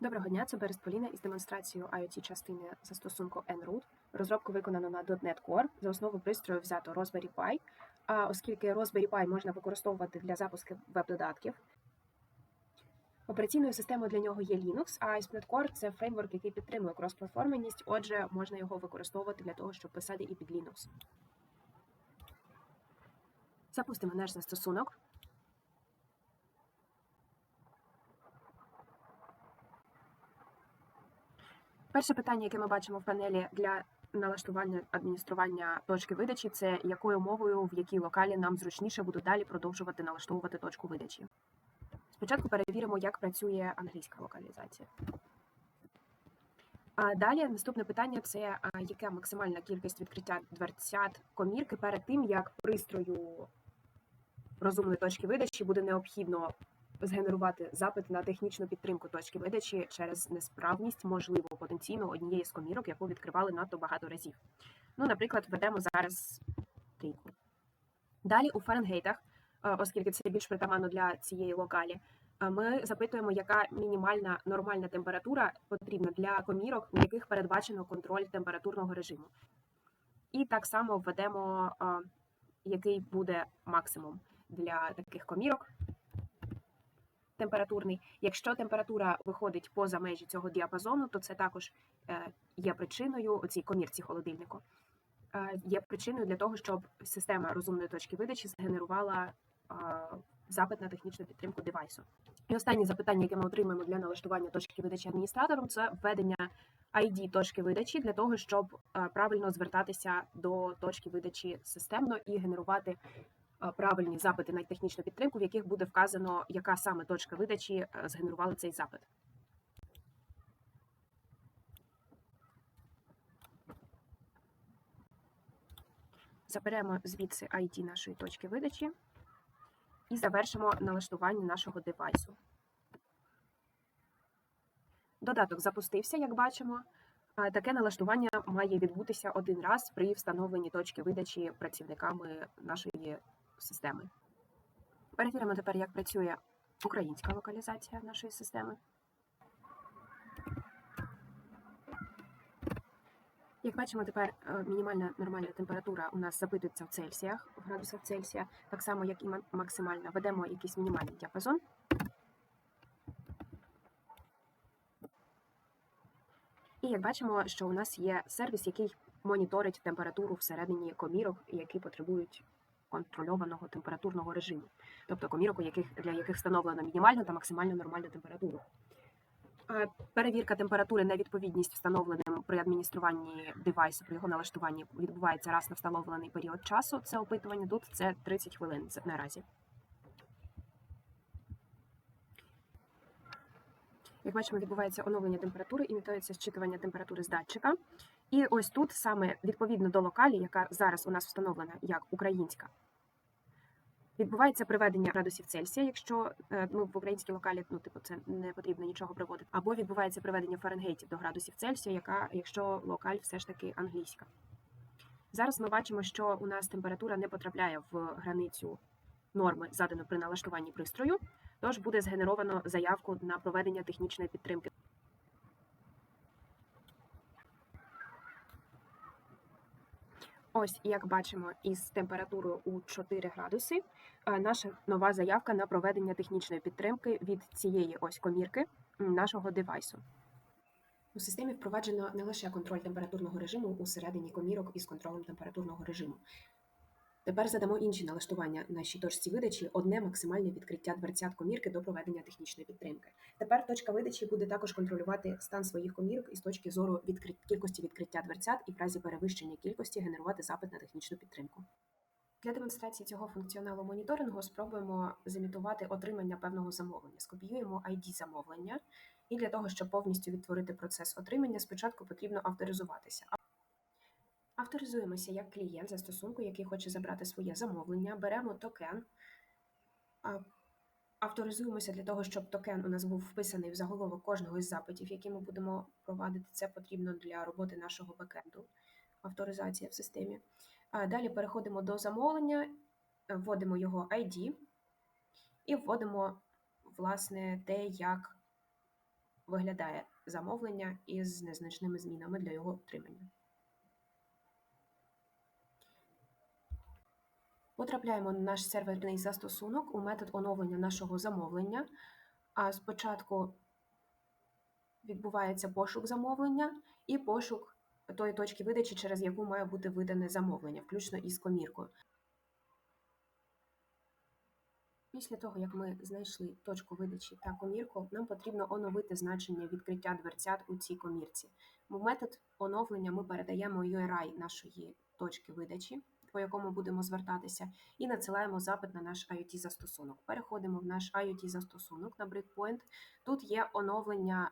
Доброго дня, це Берест Поліна із демонстрацією IoT частини застосунку nRoot. Розробку виконано на .NET Core. За основу пристрою взято Raspberry Pi, а оскільки Raspberry Pi можна використовувати для запуску веб-додатків. Операційною системою для нього є Linux, а ASP.NET Core – це фреймворк, який підтримує кросплатформеність, отже, можна його використовувати для того, щоб писати і під Linux. Запустимо наш застосунок. Перше питання, яке ми бачимо в панелі для налаштування адміністрування точки видачі, це якою мовою, в якій локалі нам зручніше буде далі продовжувати налаштовувати точку видачі. Спочатку перевіримо, як працює англійська локалізація. А далі наступне питання це яка максимальна кількість відкриття дверцят комірки перед тим, як пристрою розумної точки видачі буде необхідно згенерувати запит на технічну підтримку точки видачі через несправність, можливо, потенційно однієї з комірок, яку відкривали надто багато разів. Ну, наприклад, введемо зараз трійку. Далі у Фаренгейтах, е, оскільки це більш притаманно для цієї локалі, е, ми запитуємо, яка мінімальна нормальна температура потрібна для комірок, на яких передбачено контроль температурного режиму. І так само введемо, е, який буде максимум для таких комірок температурний. Якщо температура виходить поза межі цього діапазону, то це також е, є причиною цій комірці холодильнику. е, Є причиною для того, щоб система розумної точки видачі згенерувала е, запит на технічну підтримку девайсу. І останнє запитання, яке ми отримаємо для налаштування точки видачі адміністратором, це введення ID точки видачі для того, щоб правильно звертатися до точки видачі системно і генерувати правильні запити на технічну підтримку, в яких буде вказано, яка саме точка видачі е, згенерувала цей запит. Заберемо звідси ID нашої точки видачі і завершимо налаштування нашого девайсу. Додаток запустився, як бачимо. Таке налаштування має відбутися один раз при встановленні точки видачі працівниками нашої системи. Перевіримо тепер, як працює українська локалізація нашої системи. Як бачимо, тепер е, мінімальна нормальна температура у нас запитується в Цельсіях, в градусах Цельсія, так само, як і максимальна. Ведемо якийсь мінімальний діапазон. І як бачимо, що у нас є сервіс, який моніторить температуру всередині комірок, які потребують контрольованого температурного режиму, тобто комірок, яких, для яких встановлена мінімальна та максимально нормальна температура. Перевірка температури на відповідність встановленим при адмініструванні девайсу, при його налаштуванні відбувається раз на встановлений період часу. Це опитування тут це 30 хвилин наразі. Як бачимо, відбувається оновлення температури, імітується зчитування температури з датчика. І ось тут саме відповідно до локалі, яка зараз у нас встановлена як українська, відбувається приведення градусів Цельсія, якщо е, ну, в українській локалі ну, типу, це не потрібно нічого приводити, або відбувається приведення Фаренгейтів до градусів Цельсія, яка, якщо локаль все ж таки англійська. Зараз ми бачимо, що у нас температура не потрапляє в границю норми, задану при налаштуванні пристрою, тож буде згенеровано заявку на проведення технічної підтримки. Ось, як бачимо, із температурою у 4 градуси е, наша нова заявка на проведення технічної підтримки від цієї ось комірки нашого девайсу. У системі впроваджено не лише контроль температурного режиму у середині комірок із контролем температурного режиму. Тепер задамо інші налаштування нашій точці видачі, одне максимальне відкриття дверцят комірки до проведення технічної підтримки. Тепер точка видачі буде також контролювати стан своїх комірок із точки зору відкрит... кількості відкриття дверцят і в разі перевищення кількості генерувати запит на технічну підтримку. Для демонстрації цього функціоналу моніторингу спробуємо зімітувати отримання певного замовлення. Скопіюємо ID замовлення, і для того, щоб повністю відтворити процес отримання, спочатку потрібно авторизуватися. Авторизуємося як клієнт застосунку, який хоче забрати своє замовлення. Беремо токен. Авторизуємося для того, щоб токен у нас був вписаний в заголовок кожного із запитів, які ми будемо провадити. Це потрібно для роботи нашого бекенду. Авторизація в системі. Далі переходимо до замовлення, вводимо його ID і вводимо, власне, те, як виглядає замовлення із незначними змінами для його отримання. Потрапляємо на наш серверний застосунок у метод оновлення нашого замовлення. А спочатку відбувається пошук замовлення і пошук тої точки видачі, через яку має бути видане замовлення, включно із коміркою. Після того, як ми знайшли точку видачі та комірку, нам потрібно оновити значення відкриття дверцят у цій комірці. В метод оновлення ми передаємо URI нашої точки видачі, по якому будемо звертатися, і надсилаємо запит на наш IoT-застосунок. Переходимо в наш IoT-застосунок на Breakpoint. Тут є оновлення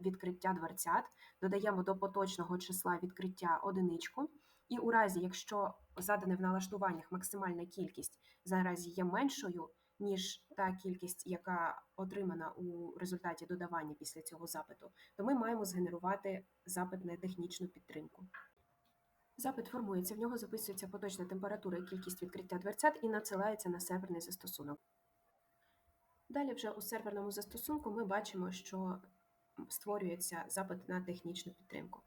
відкриття дверцят, додаємо до поточного числа відкриття одиничку. І у разі, якщо задане в налаштуваннях максимальна кількість наразі є меншою, ніж та кількість, яка отримана у результаті додавання після цього запиту, то ми маємо згенерувати запит на технічну підтримку. Запит формується, в нього записується поточна температура і кількість відкриття дверцят і надсилається на серверний застосунок. Далі вже у серверному застосунку ми бачимо, що створюється запит на технічну підтримку.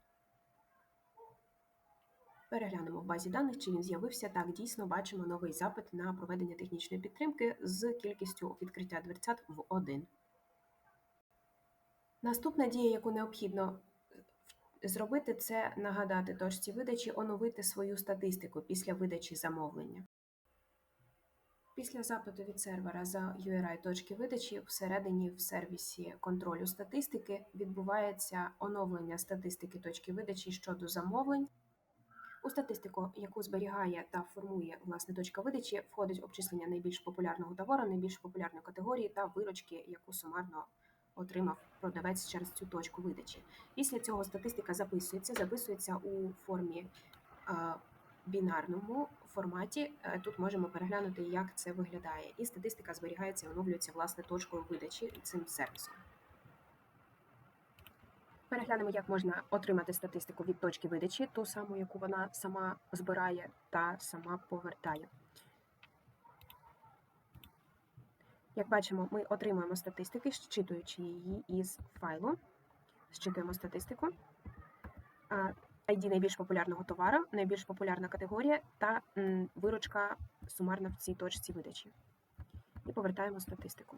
Переглянемо в базі даних, чи він з'явився. Так, дійсно бачимо новий запит на проведення технічної підтримки з кількістю відкриття дверцят в 1. Наступна дія, яку необхідно зробити, це нагадати точці видачі оновити свою статистику після видачі замовлення. Після запиту від сервера за URI точки видачі всередині в сервісі контролю статистики відбувається оновлення статистики точки видачі щодо замовлень. У статистику, яку зберігає та формує власне точка видачі, входить обчислення найбільш популярного товару, найбільш популярної категорії та виручки, яку сумарно отримав продавець через цю точку видачі. Після цього статистика записується, записується у формі бінарному форматі. Е, Тут можемо переглянути, як це виглядає, і статистика зберігається і оновлюється власне точкою видачі цим сервісом. Переглянемо, як можна отримати статистику від точки видачі, ту саму, яку вона сама збирає та сама повертає. Як бачимо, ми отримуємо статистики, зчитуючи її із файлу. Зчитуємо статистику. ID найбільш популярного товару, найбільш популярна категорія та виручка сумарна в цій точці видачі. І повертаємо статистику.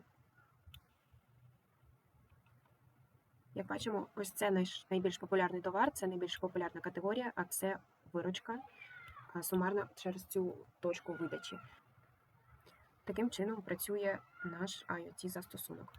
Як бачимо, ось це наш найбільш популярний товар, це найбільш популярна категорія, а це виручка а, сумарна через цю точку видачі. Таким чином працює наш IoT застосунок.